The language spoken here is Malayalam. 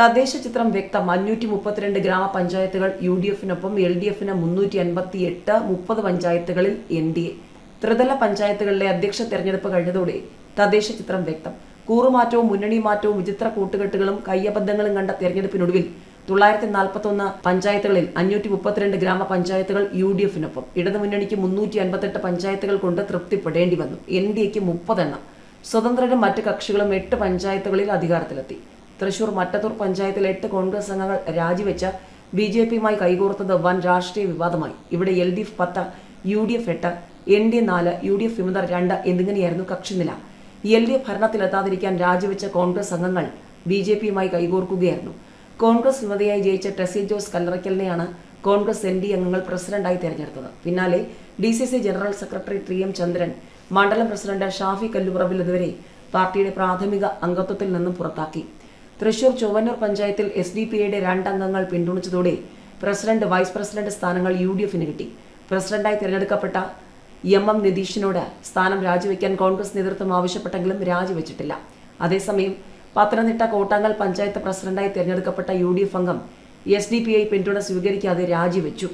തദ്ദേശ ചിത്രം വ്യക്തം. അഞ്ഞൂറ്റി മുപ്പത്തിരണ്ട് ഗ്രാമപഞ്ചായത്തുകൾ യു ഡി എഫിനൊപ്പം എൽ ഡി എഫിന് മുന്നൂറ്റി അൻപത്തി എട്ട് മുപ്പത് പഞ്ചായത്തുകളിൽ എൻ ഡി എ. ത്രിതല പഞ്ചായത്തുകളിലെ അധ്യക്ഷ തെരഞ്ഞെടുപ്പ് കഴിഞ്ഞതോടെ തദ്ദേശ ചിത്രം വ്യക്തം. കൂറുമാറ്റവും മുന്നണി മാറ്റവും വിചിത്ര കൂട്ടുകെട്ടുകളും കയ്യബദ്ധങ്ങളും കണ്ട തെരഞ്ഞെടുപ്പിനൊടുവിൽ തൊള്ളായിരത്തി നാൽപ്പത്തൊന്ന് പഞ്ചായത്തുകളിൽ അഞ്ഞൂറ്റി മുപ്പത്തിരണ്ട് ഗ്രാമപഞ്ചായത്തുകൾ യു ഡി എഫിനൊപ്പം ഇടതുമുന്നണിക്ക് മുന്നൂറ്റി അൻപത്തെട്ട് പഞ്ചായത്തുകൾ കൊണ്ട് തൃപ്തിപ്പെടേണ്ടി വന്നു. എൻ ഡി എക്ക് മുപ്പതെണ്ണം. സ്വതന്ത്രരും മറ്റ് കക്ഷികളും എട്ട് പഞ്ചായത്തുകളിൽ അധികാരത്തിലെത്തി. തൃശൂർ മറ്റത്തൂർ പഞ്ചായത്തിലെ എട്ട് കോൺഗ്രസ് അംഗങ്ങൾ രാജിവെച്ച ബി ജെ പിയുമായി കൈകോർത്തത് വൻ രാഷ്ട്രീയ വിവാദമായി. ഇവിടെ എൽ ഡി എഫ് പത്ത് യു ഡി എഫ് എട്ട് എൻ ഡി എ നാല് യു ഡി എഫ് വിമതർ രണ്ട് എന്നിങ്ങനെയായിരുന്നു കക്ഷിനില എൽ ഡി എഫ് ഭരണത്തിലെത്താതിരിക്കാൻ രാജിവെച്ച കോൺഗ്രസ് അംഗങ്ങൾ ബി ജെ പിയുമായി കൈകോർക്കുകയായിരുന്നു. കോൺഗ്രസ് വിമതയായി ജയിച്ച ടെസി ജോസ് കല്ലറയ്ക്കലിനെയാണ് കോൺഗ്രസ് എൻ ഡി അംഗങ്ങൾ പ്രസിഡന്റായി തെരഞ്ഞെടുത്തത്. പിന്നാലെ D C C general secretary T M Chandran മണ്ഡലം പ്രസിഡന്റ് ഷാഫി കല്ലുപറമ്പിൽ എന്നിവരെ പാർട്ടിയുടെ പ്രാഥമിക അംഗത്വത്തിൽ നിന്നും പുറത്താക്കി. തൃശൂർ ചൊവ്വന്നൂർ പഞ്ചായത്തിൽ എസ് ഡി പി ഐയുടെ രണ്ടംഗങ്ങൾ പിന്തുണച്ചതോടെ പ്രസിഡന്റ് വൈസ് പ്രസിഡന്റ് സ്ഥാനങ്ങൾ യു ഡി എഫിന് കിട്ടി. പ്രസിഡന്റായി തിരഞ്ഞെടുക്കപ്പെട്ട എം എം നിതീഷിനോട് സ്ഥാനം രാജിവെക്കാൻ കോൺഗ്രസ് നേതൃത്വം ആവശ്യപ്പെട്ടെങ്കിലും രാജിവെച്ചിട്ടില്ല. അതേസമയം പത്തനംതിട്ട കോട്ടാങ്ങൽ പഞ്ചായത്ത് പ്രസിഡന്റായി തിരഞ്ഞെടുക്കപ്പെട്ട യു ഡി എഫ് അംഗം എസ് ഡി പി ഐ പിന്തുണ സ്വീകരിക്കാതെ രാജിവെച്ചു.